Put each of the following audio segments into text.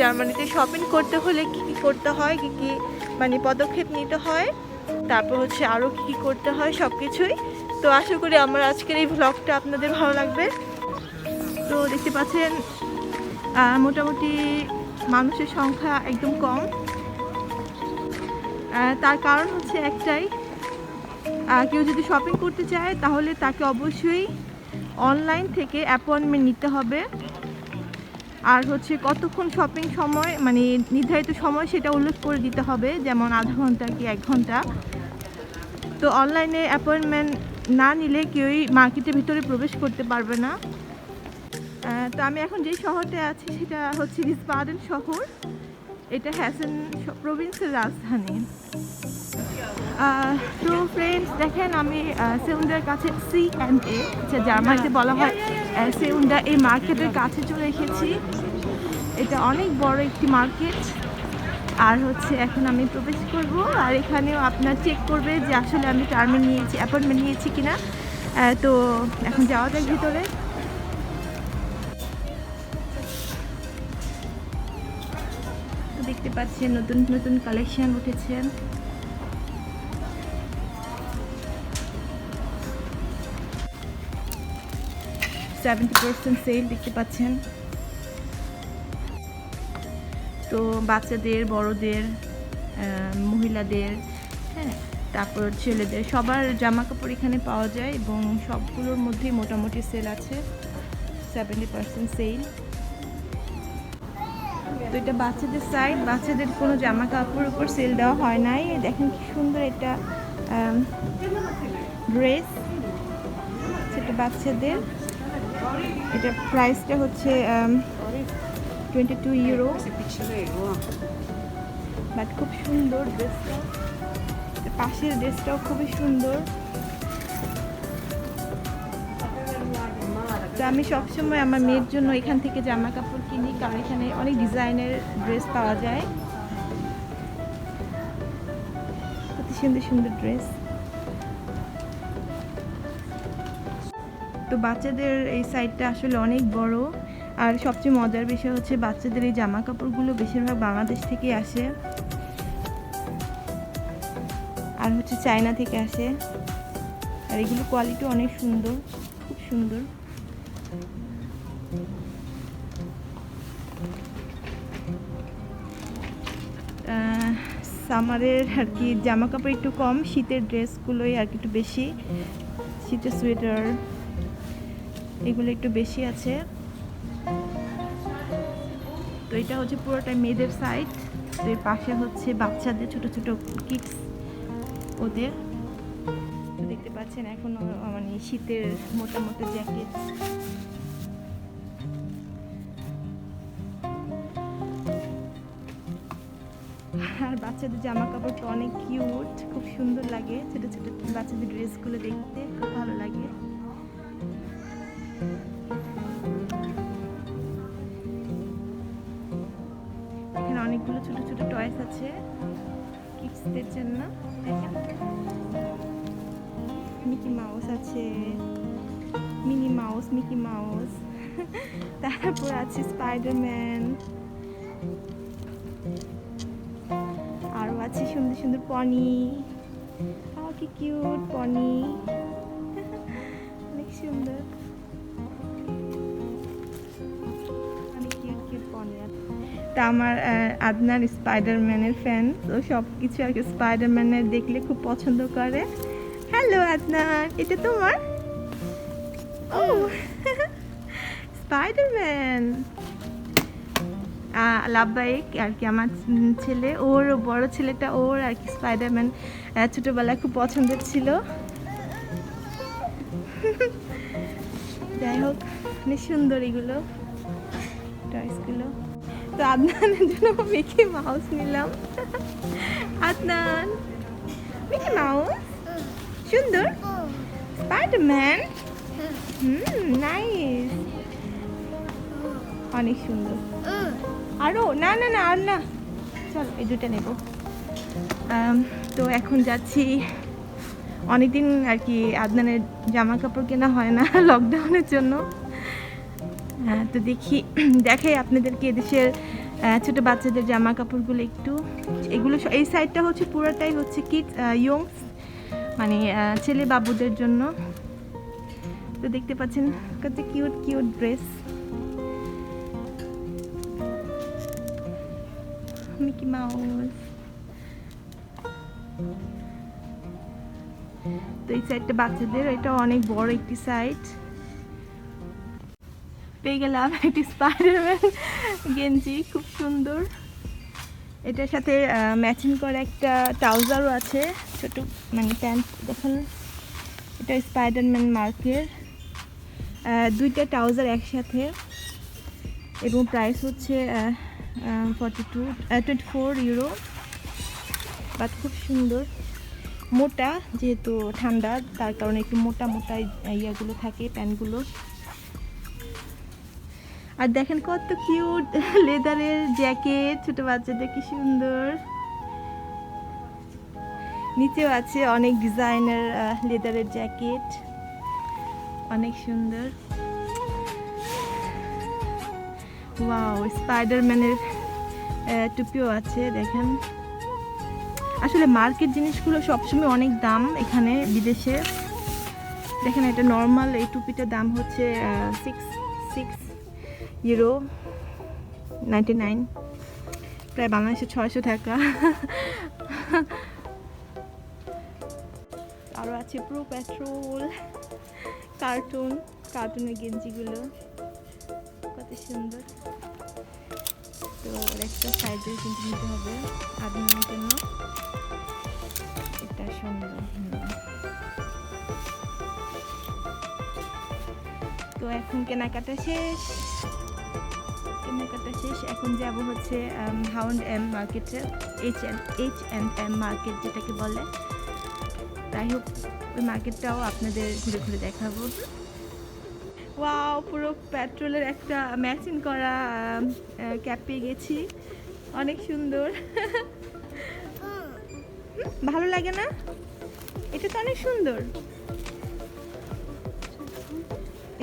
জার্মানিতে শপিং করতে হলে কি কি করতে হয়, কি কি মানে পদক্ষেপ নিতে হয়, তারপর হচ্ছে আরও কী কী করতে হয় সব কিছুই তো আশা করি আমার আজকের এই ভ্লগটা আপনাদের ভালো লাগবে। তো দেখতে পাচ্ছেন মোটামুটি মানুষের সংখ্যা একদম কম। তার কারণ হচ্ছে একটাই কেউ যদি শপিং করতে চায় তাহলে তাকে অবশ্যই অনলাইন থেকে অ্যাপয়েন্টমেন্ট নিতে হবে। আর হচ্ছে কতক্ষণ শপিং সময় মানে নির্ধারিত সময় সেটা উল্লেখ করে দিতে হবে, যেমন আধা ঘণ্টা কি এক ঘণ্টা। তো অনলাইনে অ্যাপয়েন্টমেন্ট না নিলে কেউই মার্কেটের ভিতরে প্রবেশ করতে পারবে না। তো আমি এখন যে শহরটা আছি সেটা হচ্ছে রিসবার্ডেন শহর। এটা হ্যাসেন প্রভিন্সের রাজধানী। তো ফ্রেন্ডস দেখেন আমি সেউন্ডার কাছে সি অ্যান্ড এ জার্মানিতে বলা হয় সেউন্ডা এই মার্কেটের কাছে চলে এসেছি। এটা অনেক বড় একটি মার্কেট। আর হচ্ছে এখন আমি প্রবেশ করব। আর এখানেও আপনার চেক করবে যে আসলে আমি টার্মে নিয়েছি অ্যাপয়েন্টমেন্ট নিয়েছি কিনা। তো এখন যাওয়া যাক ভিতরে। দেখতে পাচ্ছেন নতুন নতুন কালেকশন উঠেছেন সেভেন্টি পার্সেন্ট সেল দেখতে পাচ্ছেন। তো বাচ্চাদের, বড়দের মহিলাদের হ্যাঁ তারপর ছেলেদের, সবার জামা কাপড় এখানে পাওয়া যায় এবং সবগুলোর মধ্যেই মোটামুটি সেল আছে সেভেন্টি পার্সেন্ট সেল তো এটা বাচ্চাদের সাইড বাচ্চাদের কোনো জামা কাপড়ের উপর সেল দেওয়া হয় নাই। দেখেন কি সুন্দর এটা ড্রেস সেটা বাচ্চাদের। এটা প্রাইসটা হচ্ছে টোয়েন্টি টু ইউরো বাট খুব সুন্দর ড্রেসটা পাশের ড্রেসটাও খুবই সুন্দর। তো আমি সবসময় আমার মেয়ের জন্য এখান থেকে জামা কাপড় কিনি কারণ এখানে অনেক ডিজাইনের ড্রেস পাওয়া যায়। কত সুন্দর সুন্দর ড্রেস তো বাচ্চাদের এই সাইডটা আসলে অনেক বড়। আর সবচেয়ে মজার বিষয় হচ্ছে বাচ্চাদের এই জামা কাপড়গুলো বেশিরভাগ বাংলাদেশ থেকে আসে। আর হচ্ছে চায়না থেকে আসে। আর এগুলো কোয়ালিটি অনেক সুন্দর, খুব সুন্দর। সামারের আর কি জামা কাপড় একটু কম, শীতের ড্রেসগুলোই আর কি একটু বেশি। শীতের সোয়েটার এগুলো একটু বেশি আছে। এটা হচ্ছে পুরোটাই মেয়েদের সাইড তো এর পাশে হচ্ছে বাচ্চাদের ছোট ছোট কিডস ওদের। দেখতে পাচ্ছেন এখনও মানে শীতের মোটা মোটা জ্যাকেট আর বাচ্চাদের জামা কাপড় তো অনেক কিউট খুব সুন্দর লাগে। ছোট ছোট বাচ্চাদের ড্রেসগুলো দেখতে খুব ভালো লাগে। ছোট আছে কিডসদের জন্য। মিকি মাউস আছে মিনি মাউস মিকি মাউস তারপর আছে স্পাইডারম্যান আরও আছে সুন্দর সুন্দর পনি। কি কিউট পনি। অনেক সুন্দর। অনেক কিউট কিউট পনি আছে। তা আমার আহ, আদনান স্পাইডারম্যানের ফ্যান তো সব কিছু আর কি স্পাইডারম্যানের দেখলে খুব পছন্দ করে। হ্যালো আদনান এটা তোমার? ও স্পাইডারম্যান লাভবাহিক আর কি আমার ছেলে ওর বড় ছেলেটা ওর আর কি স্পাইডারম্যান ছোটবেলায় খুব পছন্দের ছিল। যাই হোক অনেক সুন্দর এগুলো টয়েসগুলো তো আদনানের জন্য মিকি মাউস নিলাম। Adnan, Mickey Mouse? সুন্দর। স্পাইডারম্যান? নাইস। অনেক সুন্দর। আরও না না না, আর না। চল, এই দুটো নেব। তো এখন যাচ্ছি। অনেকদিন আর কি আদনানের জামা কাপড় কেনা হয় না লকডাউনের জন্য। তো দেখি, দেখাই আপনাদেরকে এদেশের ছোট বাচ্চাদের জামা কাপড়গুলো একটু। এগুলো এই সাইডটা হচ্ছে, পুরোটাই হচ্ছে কিডস ইয়ংস মানে ছেলে বাবুদের জন্য। তো দেখতে পাচ্ছেন, কত কিউট কিউট ড্রেস তো এই সাইডটা বাচ্চাদের, এটা অনেক বড় একটি সাইড পেয়ে গেলাম একটি স্পাইডারম্যান গেঞ্জি, খুব সুন্দর। এটার সাথে ম্যাচিং করা একটা ট্রাউজারও আছে, ছোট মানে প্যান্ট দেখুন। এটা স্পাইডারম্যান মার্কের দুইটা ট্রাউজার একসাথে। এবং প্রাইস হচ্ছে forty two twenty four euro but খুব সুন্দর। মোটা, যেহেতু ঠান্ডা, তার কারণে একটু মোটা মোটা ইয়েগুলো থাকে প্যান্টগুলো আর দেখেন কত কিউট লেদারের জ্যাকেট ছোট বাচ্চাদের কি সুন্দর। নিচেও আছে অনেক ডিজাইনের লেদারের জ্যাকেট অনেক সুন্দর। ওয়াও স্পাইডারম্যানের টুপিও আছে, দেখেন। আসলে মার্কেট জিনিসগুলো সবসময় অনেক দাম এখানে বিদেশে। দেখেন এটা নর্মাল এই টুপিটার দাম হচ্ছে six six euro, ninety nine. প্রায় বাংলাদেশে ছয়শো টাকা। আরও আছে প্রো পেট্রোল কার্টুন কার্টুনের গেঞ্জিগুলো। কত সুন্দর। তো একটা সাইজে কিন্তু নিতে হবে আদমানের জন্য। এটা সুন্দর তো এখন কেনাকাটা শেষ। কেনাকাটা শেষ। এখন যাব হচ্ছে হাউন্ড এম মার্কেটে H N H and M market যেটাকে বলে। যাই হোক, ওই মার্কেটটাও আপনাদের ঘুরে ঘুরে দেখাবো। ওয়াও পুরো পেট্রোলের একটা ম্যাচিং করা ক্যাপ পেয়ে গেছি। অনেক সুন্দর। ভালো লাগে না? এটা তো অনেক সুন্দর।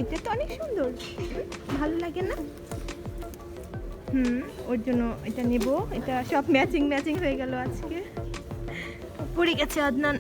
এটা তো অনেক সুন্দর। ভালো লাগে না? হুম, ওর জন্য এটা নেব। এটা সব ম্যাচিং ম্যাচিং হয়ে গেল আজকে। পড়ে গেছে আদনান।